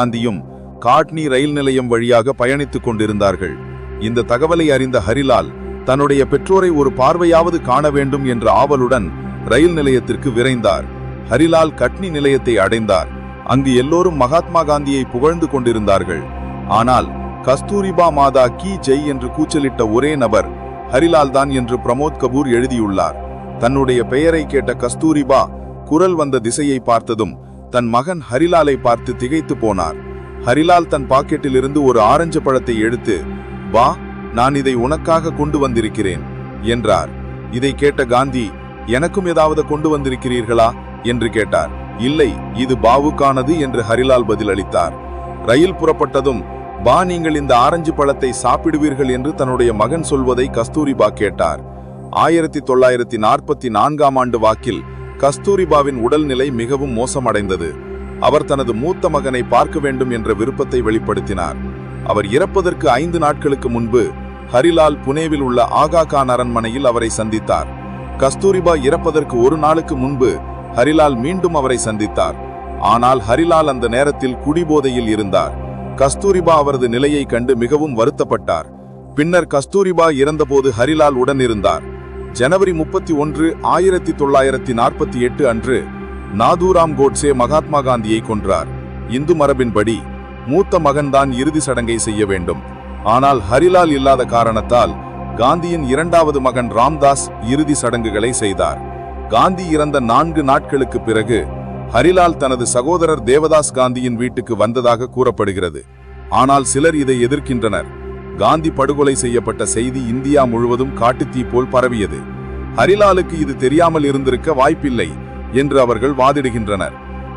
காந்தியும் காட்னி ரயில் நிலையம் வழியாக பயணித்துக் கொண்டிருந்தார்கள். இந்த தகவலை அறிந்த ஹரிலால் தன்னுடைய பெற்றோரை ஒரு பார்வையாவது காண வேண்டும் என்ற ஆவலுடன் ரயில் நிலையத்திற்கு விரைந்தார். ஹரிலால் கட்னி நிலையத்தை அடைந்தார். அங்கு எல்லோரும் மகாத்மா காந்தியை புகழ்ந்து கொண்டிருந்தார்கள். ஆனால் கஸ்தூரிபா மாதா கி ஜெய் என்று கூச்சலிட்ட ஒரே நபர் ஹரிலால் தான் என்று பிரமோத் கபூர் எழுதியுள்ளார். தன்னுடைய பெயரை கேட்ட கஸ்தூரிபா குரல் வந்த திசையை பார்த்ததும் தன் மகன் ஹரிலாலை பார்த்து திகைத்து போனார். ஹரிலால் தன் பாக்கெட்டிலிருந்து ஒரு ஆரஞ்சு பழத்தை எடுத்து வா நான் இதை உனக்காக கொண்டு வந்திருக்கிறேன் என்றார். இதை கேட்ட காந்தி எனக்கும் ஏதாவது கொண்டு வந்திருக்கிறீர்களா? என்று கேட்டார். இல்லை இது பாவுக்கானது என்று ஹரிலால் பதிலளித்தார். ரயில் புறப்பட்டதும் பா நீங்கள் இந்த ஆரஞ்சு பழத்தை சாப்பிடுவீர்கள் என்று தன்னுடைய மகன் சொல்வதை கஸ்தூரிபா கேட்டார். ஆயிரத்தி தொள்ளாயிரத்தி நாற்பத்தி நான்காம் ஆண்டு வாக்கில் கஸ்தூரிபாவின் உடல்நிலை மிகவும் மோசமடைந்தது. அவர் தனது மூத்த மகனை பார்க்க வேண்டும் என்ற விருப்பத்தை வெளிப்படுத்தினார். அவர் இறப்பதற்கு ஐந்து நாட்களுக்கு முன்பு ஹரிலால் புனேவில் உள்ள ஆகா கான் அரண்மனையில் அவரை சந்தித்தார். கஸ்தூரிபா இறப்பதற்கு ஒரு நாளுக்கு முன்பு ஹரிலால் மீண்டும் அவரை சந்தித்தார். ஆனால் ஹரிலால் அந்த நேரத்தில் குடிபோதையில் இருந்தார். கஸ்தூரிபா அவரது நிலையை கண்டு மிகவும் வருத்தப்பட்டார். பின்னர் கஸ்தூரிபா இறந்தபோது ஹரிலால் உடன் இருந்தார். ஜனவரி முப்பத்தி ஒன்று ஆயிரத்தி தொள்ளாயிரத்தி நாற்பத்தி எட்டு அன்று நாதுராம் கோட்சே மகாத்மா காந்தியை கொன்றார். இந்து மரபின்படி மூத்த மகன்தான் இறுதி சடங்கை செய்ய வேண்டும். ஆனால் ஹரிலால் இல்லாத காரணத்தால் காந்தியின் இரண்டாவது மகன் ராம்தாஸ் இறுதி சடங்குகளை செய்தார். காந்தி இறந்த நான்கு நாட்களுக்கு பிறகு ஹரிலால் தனது சகோதரர் தேவதாஸ் காந்தியின் வீட்டுக்கு வந்ததாக கூறப்படுகிறது. ஆனால் சிலர் இதை எதிர்க்கின்றனர். காந்தி படுகொலை செய்யப்பட்ட செய்தி இந்தியா முழுவதும் காட்டுத்தீ போல் பரவியது. ஹரிலாலுக்கு இது தெரியாமல் இருந்திருக்க வாய்ப்பில்லை என்று அவர்கள் வாதிடுகின்றனர்.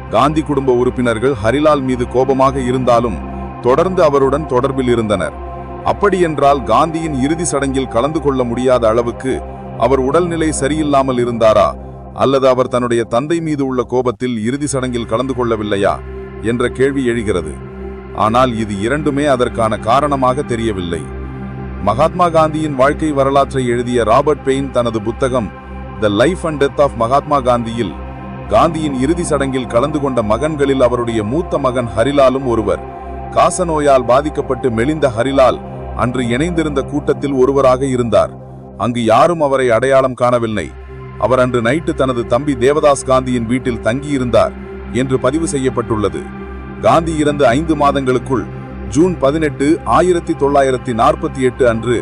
காந்தி குடும்ப உறுப்பினர்கள் ஹரிலால் மீது கோபமாக இருந்தாலும் தொடர்ந்து அவருடன் தொடர்பில் இருந்தனர். அப்படியென்றால் காந்தியின் இறுதி சடங்கில் கலந்து கொள்ள முடியாத அளவுக்கு அவர் உடல்நிலை சரியில்லாமல் இருந்தாரா? அல்லது அவர் தன்னுடைய தந்தை மீது உள்ள கோபத்தில் இறுதி சடங்கில் கலந்து கொள்ளவில்லையா? என்ற கேள்வி எழுகிறது. ஆனால் இது இரண்டுமே அதற்கான காரணமாக தெரியவில்லை. மகாத்மா காந்தியின் வாழ்க்கை வரலாற்றை எழுதிய ராபர்ட் பெயின் தனது புத்தகம் the life and death of Mahatma காந்தியில் காந்தியின் இறுதி சடங்கில் கலந்து கொண்ட மகன்களில் அவருடைய மூத்த மகன் ஹரிலாலும் ஒருவர். காசநோயால் பாதிக்கப்பட்டு மெலிந்த ஹரிலால் அன்று இணைந்திருந்த கூட்டத்தில் ஒருவராக இருந்தார். அங்கு யாரும் அவரை அடையாளம் காணவில்லை. அவர் அன்று நைட்டு தனது தம்பி தேவதாஸ் காந்தியின் வீட்டில் தங்கியிருந்தார் என்று பதிவு செய்யப்பட்டுள்ளது. காந்தி இறந்த ஐந்து மாதங்களுக்குள் ஜூன் பதினெட்டு ஆயிரத்தி தொள்ளாயிரத்தி நாற்பத்தி எட்டு அன்று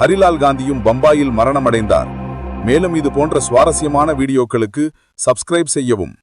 ஹரிலால் காந்தியும் பம்பாயில் மரணமடைந்தார். மேலும் இது போன்ற சுவாரஸ்யமான வீடியோக்களுக்கு சப்ஸ்கிரைப் செய்யவும்.